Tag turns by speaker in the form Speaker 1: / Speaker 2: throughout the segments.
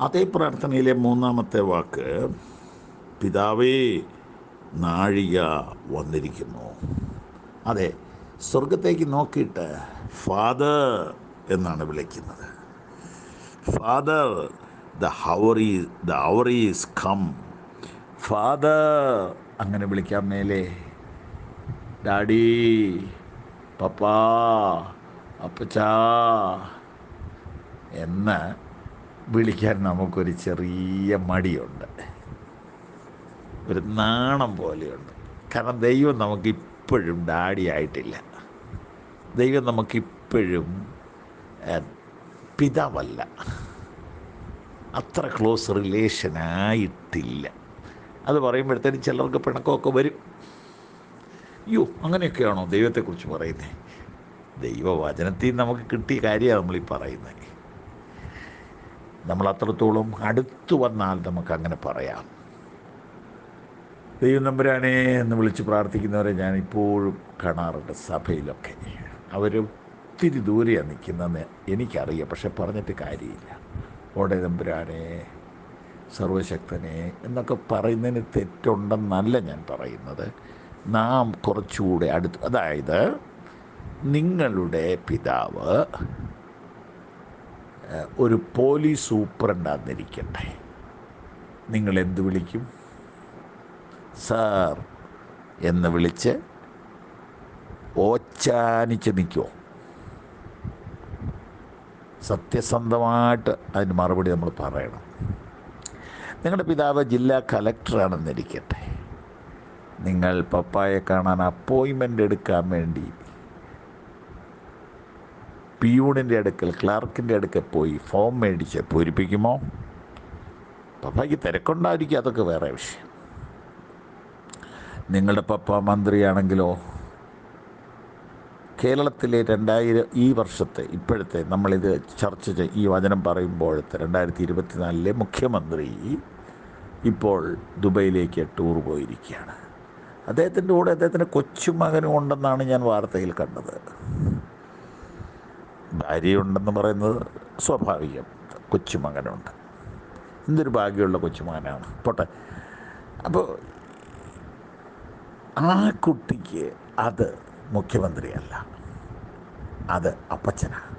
Speaker 1: അതേ പ്രാർത്ഥനയിലെ മൂന്നാമത്തെ വാക്ക് പിതാവേ നാഴിക വന്നിരിക്കുന്നു. അതെ സ്വർഗത്തേക്ക് നോക്കിയിട്ട് ഫാദർ എന്നാണ് വിളിക്കുന്നത്. Father the hour the hour is come. Father അങ്ങനെ വിളിക്കാൻ മേലെ ഡാഡി പപ്പാ അപ്പച്ചാ എന്ന് വിളിക്കാൻ നമുക്കൊരു ചെറിയ മടിയുണ്ട്. ഒരു നാണം പോലെയുണ്ട്. കാരണം ദൈവം നമുക്കിപ്പോഴും ഡാഡി ആയിട്ടില്ല. ദൈവം നമുക്കിപ്പോഴും പിതാവല്ല. അത്ര ക്ലോസ് റിലേഷൻ ആയിട്ടില്ല. അത് പറയുമ്പോഴത്തേനും ചിലർക്ക് പിണക്കമൊക്കെ വരും. അയ്യോ അങ്ങനെയൊക്കെയാണോ ദൈവത്തെക്കുറിച്ച് പറയുന്നത് ദൈവവചനത്തിൽ നമുക്ക് കിട്ടിയ കാര്യമാണ് നമ്മളീ പറയുന്നത് നമ്മൾ അത്രത്തോളം അടുത്തു വന്നാൽ നമുക്കങ്ങനെ പറയാം. ദൈവം നമ്പുരാനെ എന്ന് വിളിച്ച് പ്രാർത്ഥിക്കുന്നവരെ ഞാൻ ഇപ്പോഴും കാണാറുണ്ട് സഭയിലൊക്കെ. അവർ ഒത്തിരി ദൂരെയാണ് നിൽക്കുന്നതെന്ന് എനിക്കറിയാം പക്ഷെ പറഞ്ഞിട്ട് കാര്യമില്ല. ഓടെ നമ്പുരാനെ സർവശക്തനെ എന്നൊക്കെ പറയുന്നതിന് തെറ്റുണ്ടെന്നല്ല ഞാൻ പറയുന്നത്. നാം കുറച്ചുകൂടെ അടുത്ത് അതായത് നിങ്ങളുടെ പിതാവ് ഒരു പോലീസ് സൂപ്രണ്ടാന്നിരിക്കട്ടെ നിങ്ങൾ എന്ത് വിളിക്കും? സാർ എന്ന് വിളിച്ച് ഓച്ചാനിച്ച് നിൽക്കുമോ സത്യസന്ധമായിട്ട് അതിന് മറുപടി നമ്മൾ പറയണം. നിങ്ങളുടെ പിതാവ് ജില്ലാ കലക്ടറാണെന്നിരിക്കട്ടെ. നിങ്ങൾ പപ്പായെ കാണാൻ അപ്പോയിൻമെന്റ് എടുക്കാൻ വേണ്ടി പിയൂണിന്റെ അടുക്കൽ ക്ലാർക്കിന്റെ അടുക്കൽ പോയി ഫോം മേടിച്ച് പൂരിപ്പിക്കുമോ? പപ്പയ്ക്ക് തിരക്കുണ്ടായിരിക്കും അതൊക്കെ വേറെ വിഷയം. നിങ്ങളുടെ പപ്പ മന്ത്രിയാണെങ്കിലോ കേരളത്തിലെ രണ്ടായിരം ഈ വർഷത്തെ ഇപ്പോഴത്തെ നമ്മളിത് ചർച്ച ചെയ്യും ഈ വചനം പറയുമ്പോഴത്തെ രണ്ടായിരത്തി ഇരുപത്തിനാലിലെ മുഖ്യമന്ത്രി ഇപ്പോൾ ദുബൈയിലേക്ക് ടൂർ പോയിരിക്കുകയാണ്. അദ്ദേഹത്തിന്റെ കൂടെ അദ്ദേഹത്തിന്റെ കൊച്ചുമകനും ഉണ്ടെന്നാണ് ഞാൻ വാർത്തയിൽ കണ്ടത്. ഭാര്യയുണ്ടെന്ന് പറയുന്നത് സ്വാഭാവികം. കൊച്ചുമകനുണ്ട്. എന്തൊരു ഭാഗ്യമുള്ള കൊച്ചുമകനാണ്. പോട്ടെ. അപ്പോൾ ആ കുട്ടിക്ക് അത് മുഖ്യമന്ത്രിയല്ല. അത് അപ്പച്ചനാണ്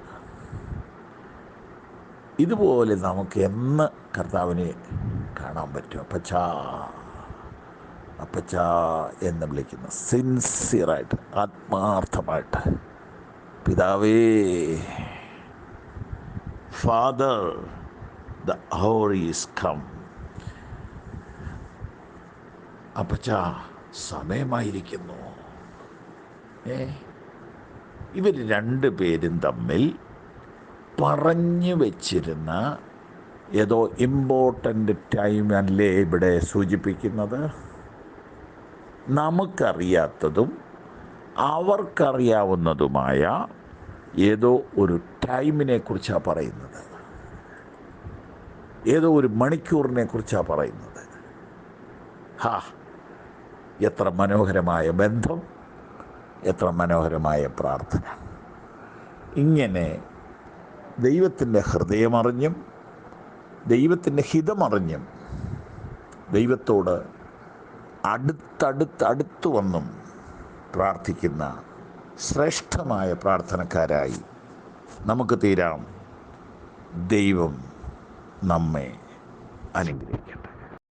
Speaker 1: ഇതുപോലെ നമുക്ക് എന്ന് കർത്താവിനെ കാണാൻ പറ്റും. അപ്പച്ചാ അപ്പച്ചാ എന്ന് വിളിക്കുന്ന. സിൻസിയറായിട്ട് ആത്മാർത്ഥമായിട്ട്. പിതാവേ father the hour is come അപ്പച്ച സമയമായിരിക്കുന്നു. ഏ ഇവർ രണ്ട് പേരും തമ്മിൽ പറഞ്ഞു വച്ചിരുന്ന ഏതോ ഇമ്പോർട്ടന്റ് ടൈം അല്ലേ ഇവിടെ സൂചിപ്പിക്കുന്നത്? നമുക്കറിയാത്തതും അവർക്കറിയാവുന്നതുമായ ഏതോ ഒരു ടൈമിനെ കുറിച്ചാണ് പറയുന്നത്. ഏതോ ഒരു മണിക്കൂറിനെ കുറിച്ചാണ് പറയുന്നത്. ഹാ എത്ര മനോഹരമായ ബന്ധം എത്ര മനോഹരമായ പ്രാർത്ഥന. ഇങ്ങനെ ദൈവത്തിന്റെ ഹൃദയമറിഞ്ഞും ദൈവത്തിന്റെ ഹിതമറിഞ്ഞും ദൈവത്തോട് അടുത്തടുത്ത് അടുത്തു വന്നും പ്രാർത്ഥിക്കുന്ന ശ്രേഷ്ഠമായ പ്രാർത്ഥനക്കാരായി നമുക്ക് തീരാം. ദൈവം നമ്മെ അനുഗ്രഹിക്കട്ടെ.